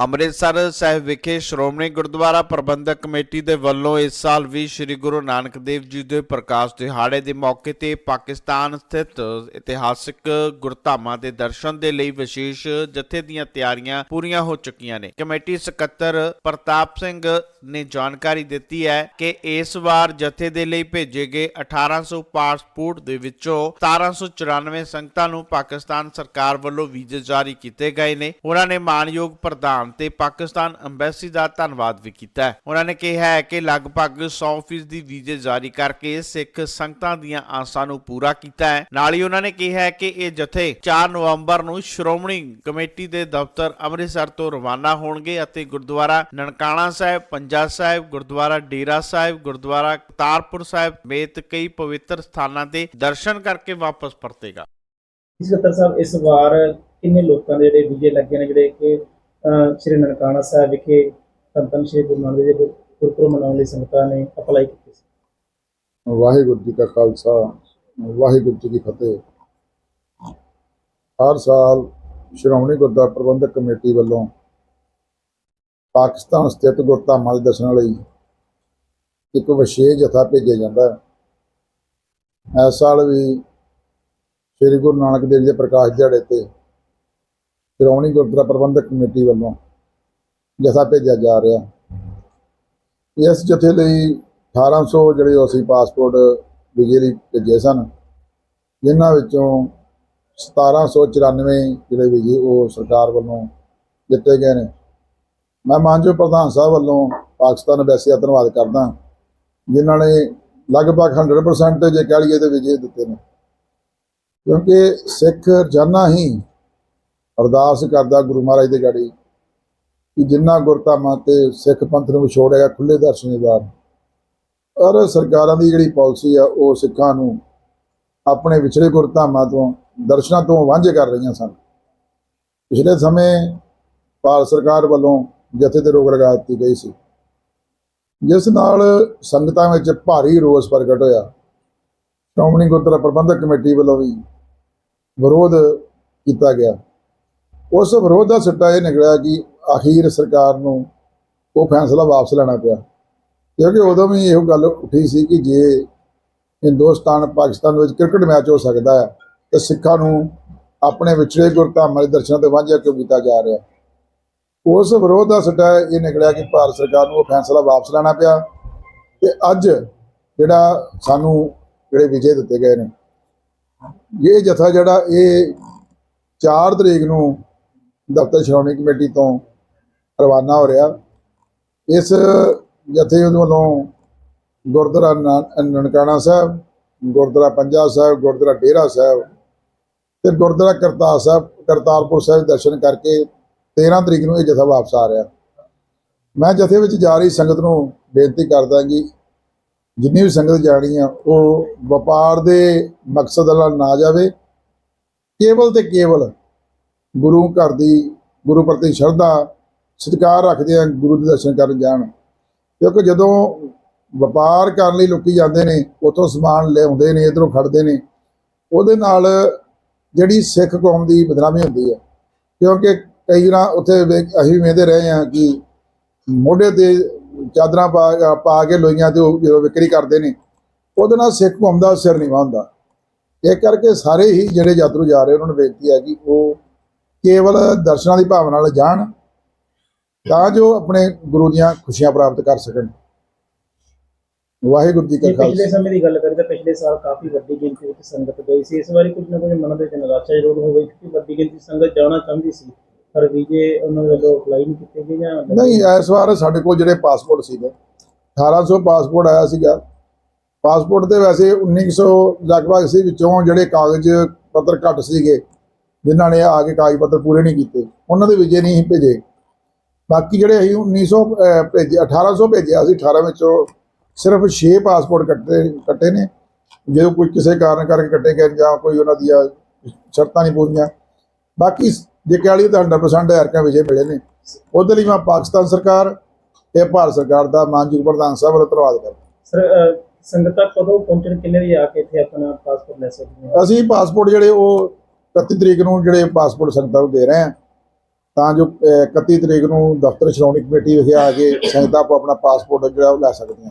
ਅੰਮ੍ਰਿਤਸਰ ਸਾਹਿਬ ਵਿਖੇ ਸ਼੍ਰੋਮਣੀ ਗੁਰਦੁਆਰਾ ਪ੍ਰਬੰਧਕ ਕਮੇਟੀ ਦੇ ਵੱਲੋਂ ਇਸ ਸਾਲ ਵੀ ਸ੍ਰੀ ਗੁਰੂ ਨਾਨਕ ਦੇਵ ਜੀ ਦੇ ਪ੍ਰਕਾਸ਼ ਦਿਹਾੜੇ ਦੇ ਮੌਕੇ ਤੇ ਪਾਕਿਸਤਾਨ ਸਥਿਤ ਇਤਿਹਾਸਕ ਗੁਰਧਾਮਾਂ ਦੇ ਦਰਸ਼ਨ ਦੇ ਲਈ ਵਿਸ਼ੇਸ਼ ਜਥੇ ਦੀਆਂ ਤਿਆਰੀਆਂ ਪੂਰੀਆਂ ਹੋ ਚੁੱਕੀਆਂ ਨੇ। ਕਮੇਟੀ ਸਕੱਤਰ ਪ੍ਰਤਾਪ ਸਿੰਘ ਨੇ ਜਾਣਕਾਰੀ ਦਿੱਤੀ ਹੈ ਕਿ ਇਸ ਵਾਰ ਜਥੇ ਦੇ ਲਈ ਭੇਜੇ ਗਏ 1800 ਪਾਸਪੋਰਟ ਦੇ ਵਿੱਚੋਂ 1794 ਸੰਗਤਾਂ ਨੂੰ ਪਾਕਿਸਤਾਨ ਸਰਕਾਰ ਵੱਲੋਂ ਵੀਜ਼ੇ ਜਾਰੀ ਕੀਤੇ ਗਏ ਨੇ। ਉਹਨਾਂ ਨੇ ਮਾਨਯੋਗ ਪ੍ਰਧਾਨ ਤੇ ਪਾਕਿਸਤਾਨ ਅੰਬੈਸੀ ਦਾ ਧੰਨਵਾਦ ਵੀ ਕੀਤਾ ਹੈ। ਉਹਨਾਂ ਨੇ ਕਿਹਾ ਹੈ ਕਿ ਲਗਭਗ 100% ਦੀ ਵੀਜ਼ੇ ਜਾਰੀ ਕਰਕੇ ਸਿੱਖ ਸੰਗਤਾਂ ਦੀਆਂ ਆਸਾਂ ਨੂੰ ਪੂਰਾ ਕੀਤਾ ਹੈ। ਨਾਲ ਹੀ ਉਹਨਾਂ ਨੇ ਕਿਹਾ ਹੈ ਕਿ ਇਹ ਜਥੇ 4 ਨਵੰਬਰ ਨੂੰ ਸ਼੍ਰੋਮਣੀ ਕਮੇਟੀ ਦੇ ਦਫ਼ਤਰ ਅੰਮ੍ਰਿਤਸਰ ਤੋਂ ਰਵਾਨਾ ਹੋਣਗੇ ਅਤੇ ਗੁਰਦੁਆਰਾ ਨਨਕਾਣਾ ਸਾਹਿਬ, ਪੰਜਾ ਸਾਹਿਬ, ਗੁਰਦੁਆਰਾ ਡੇਰਾ ਸਾਹਿਬ, ਗੁਰਦੁਆਰਾ ਕਰਤਾਰਪੁਰ ਸਾਹਿਬ ਸਮੇਤ ਕਈ ਪਵਿੱਤਰ ਸਥਾਨਾਂ ਤੇ ਦਰਸ਼ਨ ਕਰਕੇ ਵਾਪਸ ਪਰਤੇਗਾ। ਸਕੱਤਰ ਸਾਹਿਬ, ਇਸ ਵਾਰ ਕਿੰਨੇ ਲੋਕਾਂ ਦੇ ਜਿਹੜੇ ਵੀਜ਼ੇ ਲੱਗੇ ਨੇ, ਜਿਹੜੇ ਕਿ ਸ਼੍ਰੀ ਨਨਕਾਣਾ ਸਾਹਿਬ ਵਿਖੇ ਧੰਨ ਸ਼੍ਰੀ ਗੁਰੂ ਨਾਨਕ ਦੇਵ ਗੁਰਪੁਰਬ ਮਨਾਉਣ ਲਈ ਸੰਗਤਾਂ ਨੇ ਅਪਲਾਈ ਕੀਤੀ ਸੀ। ਵਾਹਿਗੁਰੂ ਜੀ ਕਾ ਖਾਲਸਾ, ਵਾਹਿਗੁਰੂ ਜੀ ਕੀ ਫਤਿਹ। ਹਰ ਸਾਲ ਸ਼੍ਰੋਮਣੀ ਗੁਰਦੁਆਰਾ ਪ੍ਰਬੰਧਕ ਕਮੇਟੀ ਵੱਲੋਂ ਪਾਕਿਸਤਾਨ ਸਥਿਤ ਗੁਰਧਾਮਾਂ ਦੇ ਦਰਸ਼ਨਾਂ ਲਈ ਇੱਕ ਵਿਸ਼ੇਸ਼ ਜਥਾ ਭੇਜਿਆ ਜਾਂਦਾ ਹੈ। ਇਸ ਸਾਲ ਵੀ ਸ੍ਰੀ ਗੁਰੂ ਨਾਨਕ ਦੇਵ ਜੀ ਦੇ ਪ੍ਰਕਾਸ਼ ਦਿਹਾੜੇ ਤੇ ਸ਼੍ਰੋਮਣੀ ਗੁਰਦੁਆਰਾ ਪ੍ਰਬੰਧਕ ਕਮੇਟੀ ਵੱਲੋਂ ਜਥਾ ਭੇਜਿਆ ਜਾ ਰਿਹਾ। ਇਸ ਜਥੇ ਲਈ 1800 ਜਿਹੜੇ ਅਸੀਂ ਪਾਸਪੋਰਟ ਵੀਜ਼ੇ ਲਈ ਭੇਜੇ ਸਨ, ਜਿਨ੍ਹਾਂ ਵਿੱਚੋਂ 1794 ਜਿਹੜੇ ਵਿਜੇ ਉਹ ਸਰਕਾਰ ਵੱਲੋਂ ਦਿੱਤੇ ਗਏ ਨੇ। ਮੈਂ ਮਾਨਜੋ ਪ੍ਰਧਾਨ ਸਾਹਿਬ ਵੱਲੋਂ ਪਾਕਿਸਤਾਨ ਵੈਸੇ ਧੰਨਵਾਦ ਕਰਦਾ ਜਿਨ੍ਹਾਂ ਨੇ ਲਗਭਗ 100% ਜੇ ਕਹਿ ਲਈਏ ਤੇ ਵੀਜ਼ੇ ਦਿੱਤੇ ਨੇ। ਕਿਉਂਕਿ ਸਿੱਖ ਰੋਜ਼ਾਨਾ ਹੀ ਅਰਦਾਸ ਕਰਦਾ ਗੁਰੂ ਮਹਾਰਾਜ ਦੇ ਗਾੜੀ ਕਿ ਜਿੰਨਾ ਗੁਰਧਾਮਾਂ ਤੇ ਸਿੱਖ ਪੰਥ ਨੂੰ ਵਿਛੋੜਿਆ ਖੁੱਲੇ ਦਰਸ਼ਨ ਦੀਦਾਰ ਔਰ ਸਰਕਾਰਾਂ ਦੀ ਜਿਹੜੀ ਪਾਲਿਸੀ ਆ, ਉਹ ਸਿੱਖਾਂ ਨੂੰ ਆਪਣੇ ਵਿਛੜੇ ਗੁਰਧਾਮਾਂ ਤੋਂ, ਦਰਸ਼ਨਾਂ ਤੋਂ ਵਾਂਝੇ ਕਰ ਰਹੀਆਂ ਸਨ। ਪਿਛਲੇ ਸਮੇਂ ਭਾਰਤ ਸਰਕਾਰ ਵੱਲੋਂ ਜਥੇ ਤੇ ਰੋਕ ਲਗਾ ਦਿੱਤੀ ਗਈ ਸੀ। ਜਿਸ ਨਾਲ ਸੰਗਤਾਂ ਵਿੱਚ ਭਾਰੀ ਰੋਸ ਪ੍ਰਗਟ ਹੋਇਆ। ਸ਼੍ਰੋਮਣੀ ਗੁਰਦੁਆਰਾ ਪ੍ਰਬੰਧਕ ਕਮੇਟੀ ਵੱਲੋਂ ਵੀ ਵਿਰੋਧ ਕੀਤਾ ਗਿਆ। ਉਸ ਵਿਰੋਧ ਦਾ ਸਿੱਟਾ ਇਹ ਨਿਕਲਿਆ ਕਿ ਅਖੀਰ ਸਰਕਾਰ ਨੂੰ ਉਹ ਫੈਸਲਾ ਵਾਪਸ ਲੈਣਾ ਪਿਆ। ਕਿਉਂਕਿ ਉਦੋਂ ਵੀ ਇਹੋ ਗੱਲ ਉੱਠੀ ਸੀ ਕਿ ਜੇ ਹਿੰਦੁਸਤਾਨ ਪਾਕਿਸਤਾਨ ਵਿੱਚ ਕ੍ਰਿਕਟ ਮੈਚ ਹੋ ਸਕਦਾ ਹੈ, ਤੇ ਸਿੱਖਾਂ ਨੂੰ ਆਪਣੇ ਵਿਛੜੇ ਗੁਰਧਾਮਾਂ ਦੇ ਦਰਸ਼ਨਾਂ ਤੇ ਵਾਂਝਾ ਕਿਉਂ ਕੀਤਾ ਜਾ ਰਿਹਾ? ਉਸ ਵਿਰੋਧ ਦਾ ਸਿੱਟਾ ਇਹ ਨਿਕਲਿਆ ਕਿ ਭਾਰਤ ਸਰਕਾਰ ਨੂੰ ਉਹ ਫੈਸਲਾ ਵਾਪਸ ਲੈਣਾ ਪਿਆ ਤੇ ਅੱਜ ਜਿਹੜਾ ਸਾਨੂੰ ਜਿਹੜੇ ਵਿਜੇ ਦਿੱਤੇ ਗਏ ਨੇ, ਇਹ ਜਥਾ ਜਿਹੜਾ ਇਹ 4 ਤਰੀਕ ਨੂੰ ਦਫ਼ਤਰ ਸ਼੍ਰੋਮਣੀ ਕਮੇਟੀ ਤੋਂ ਰਵਾਨਾ ਹੋ ਰਿਹਾ। ਇਸ ਜਥੇ ਵੱਲੋਂ ਗੁਰਦੁਆਰਾ ਨਨਕਾਣਾ ਸਾਹਿਬ, ਗੁਰਦੁਆਰਾ ਪੰਜਾ ਸਾਹਿਬ, ਗੁਰਦੁਆਰਾ ਡੇਰਾ ਸਾਹਿਬ ਤੇ ਗੁਰਦੁਆਰਾ ਕਰਤਾਰ ਸਾਹਿਬ, ਕਰਤਾਰਪੁਰ ਸਾਹਿਬ ਦਰਸ਼ਨ ਕਰਕੇ 13 ਤਰੀਕ ਨੂੰ ਇਹ ਜਥਾ ਵਾਪਸ ਆ ਰਿਹਾ। ਮੈਂ ਜਥੇ ਵਿੱਚ ਜਾ ਰਹੀ ਸੰਗਤ ਨੂੰ ਬੇਨਤੀ ਕਰਦਾ ਕਿ ਜਿੰਨੀ ਵੀ ਸੰਗਤ ਜਾਣੀ ਆ, ਉਹ ਵਪਾਰ ਦੇ ਮਕਸਦ ਨਾਲ ਨਾ ਜਾਵੇ। ਕੇਵਲ ਤੇ ਕੇਵਲ ਗੁਰੂ ਘਰ ਦੀ, ਗੁਰੂ ਪ੍ਰਤੀ ਸ਼ਰਧਾ, ਸਤਿਕਾਰ ਰੱਖਦੇ ਆ, ਗੁਰੂ ਦੇ ਦਰਸ਼ਨ ਕਰਨ ਜਾਣ। ਕਿਉਂਕਿ ਜਦੋਂ ਵਪਾਰ ਕਰਨ ਲਈ ਲੋਕੀ ਜਾਂਦੇ ਨੇ, ਉੱਥੋਂ ਸਮਾਨ ਲਿਆਉਂਦੇ ਨੇ, ਇਧਰੋਂ ਖੜਦੇ ਨੇ, ਉਹਦੇ ਨਾਲ ਜਿਹੜੀ ਸਿੱਖ ਕੌਮ ਦੀ ਬਦਨਾਮੀ ਹੁੰਦੀ ਹੈ। ਕਿਉਂਕਿ ਕਈ ਵਾਰ ਉੱਥੇ ਅਸੀਂ ਵੀ ਵੇਖਦੇ ਰਹੇ ਹਾਂ ਕਿ ਮੋਢੇ ਤੇ ਚਾਦਰਾਂ ਪਾ ਪਾ ਕੇ ਲੋਈਆਂ ਤੇ ਉਹ ਵਿਕਰੀ ਕਰਦੇ ਨੇ, ਉਹਦੇ ਨਾਲ ਸਿੱਖ ਕੌਮ ਦਾ ਸਿਰ ਨਹੀਂ ਹੁੰਦਾ। ਇਹ ਕਰਕੇ ਸਾਰੇ ਹੀ ਜਿਹੜੇ ਯਾਤਰੂ ਜਾ ਰਹੇ, ਉਹਨਾਂ ਨੂੰ ਬੇਨਤੀ ਹੈ ਕਿ ਉਹ ਕੇਵਲ ਦਰਸ਼ਨਾਂ ਦੀ ਭਾਵਨਾ ਨਾਲ ਜਾਣ ਤਾਂ ਜੋ ਆਪਣੇ ਗੁਰੂ ਦੀਆਂ ਖੁਸ਼ੀਆਂ ਪ੍ਰਾਪਤ ਕਰ ਸਕਣ। ਵਾਹਿਗੁਰੂ ਜੀ ਕਾ ਪਿਛਲੇ ਖਾਲਸਾ। ਸਮੇਂ ਦੀ ਗੱਲ ਕਰੀਏ ਤਾਂ ਪਿਛਲੇ ਸਾਲ ਕਾਫੀ ਵੱਡੀ ਗਿਣਤੀ ਵਿੱਚ ਸੰਗਤ ਗਈ ਸੀ। ਇਸ ਵਾਰੀ ਕੁਝ ਨਾ ਕੁਝ ਮਨ ਦੇ ਵਿੱਚ ਨਿਰਾਸ਼ਾ ਜ਼ਰੂਰ ਹੋਵੇ ਕਿਉਂਕਿ ਵੱਡੀ ਗਿਣਤੀ ਸੰਗਤ ਜਾਣਾ ਚਾਹੁੰਦੀ ਸੀ। ਪਰ ਵੀਜ਼ੇ ਉਹਨਾਂ ਵੱਲੋਂ ਅਪਲਾਈ ਨਹੀਂ ਕੀਤੇ ਗਏ ਜਾਂ ਨਹੀਂ ਇਸ ਵਾਰ ਸਾਡੇ ਕੋਲ ਜਿਹੜੇ ਪਾਸਪੋਰਟ ਸੀਗੇ 1800 ਪਾਸਪੋਰਟ ਆਇਆ ਸੀਗਾ। ਪਾਸਪੋਰਟ ਦੇ ਵੈਸੇ 1900 ਲਗਭਗ ਸੀ ਵਿੱਚੋਂ ਜਿਹੜੇ ਕਾਗਜ਼ ਪੱਤਰ ਘੱਟ ਸੀਗੇ ਜਿਨ੍ਹਾਂ ਨੇ ਆ ਕੇ ਕਾਗਜ਼ ਪੱਤਰ ਪੂਰੇ ਨਹੀਂ ਕੀਤੇ ਉਹਨਾਂ ਦੇ ਵੀਜ਼ੇ ਨਹੀਂ ਭੇਜੇ। ਬਾਕੀ ਜਿਹੜੇ ਅਸੀਂ 1900 ਅਹ, ਭੇਜੇ 1800 ਭੇਜਿਆ ਸੀ 18 ਵਿੱਚੋਂ ਸਿਰਫ 6 ਪਾਸਪੋਰਟ ਕੱਟੇ ਕੱਟੇ ਨੇ। ਜਦੋਂ ਕੋਈ ਕਿਸੇ ਕਾਰਨ ਕਰਕੇ ਕੱਟੇ ਗਏ ਜਾਂ ਕੋਈ ਉਹਨਾਂ ਦੀਆਂ ਸ਼ਰਤਾਂ ਨਹੀਂ ਪੂਰੀਆਂ। ਬਾਕੀ ਜੇ ਕਹਿ ਲਈਏ ਤਾਂ 100% ਹਰਕਾਂ ਵਿਜੇ ਮਿਲੇ ਨੇ। ਉਹਦੇ ਲਈ ਮੈਂ ਪਾਕਿਸਤਾਨ ਸਰਕਾਰ ਤੇ ਭਾਰਤ ਸਰਕਾਰ ਦਾ ਮਾਨਯੋਗ ਪ੍ਰਧਾਨ ਸਾਹਿਬ ਵੱਲੋਂ ਧੰਨਵਾਦ ਕਰਦਾ। ਸਰ ਸੰਗਤਾਂ ਕਦੋਂ ਪਹੁੰਚਣ ਕਿੰਨੇ ਦੀ ਆ ਕੇ ਇੱਥੇ ਆਪਣਾ ਪਾਸਪੋਰਟ ਲੈ ਸਕਦੀਆਂ? ਅਸੀਂ ਪਾਸਪੋਰਟ ਜਿਹੜੇ ਉਹ 31 ਤਰੀਕ ਨੂੰ ਜਿਹੜੇ ਪਾਸਪੋਰਟ ਸੰਗਤਾਂ ਨੂੰ ਦੇ ਰਹੇ ਹਾਂ ਤਾਂ ਜੋ ਅਹ, 31 ਤਰੀਕ ਨੂੰ ਦਫ਼ਤਰ ਸ਼੍ਰੋਮਣੀ ਕਮੇਟੀ ਵਿਖੇ ਆ ਕੇ ਸੰਗਤਾਂ ਆਪੋ ਆਪਣਾ ਪਾਸਪੋਰਟ ਜਿਹੜਾ ਉਹ ਲੈ ਸਕਦੀਆਂ।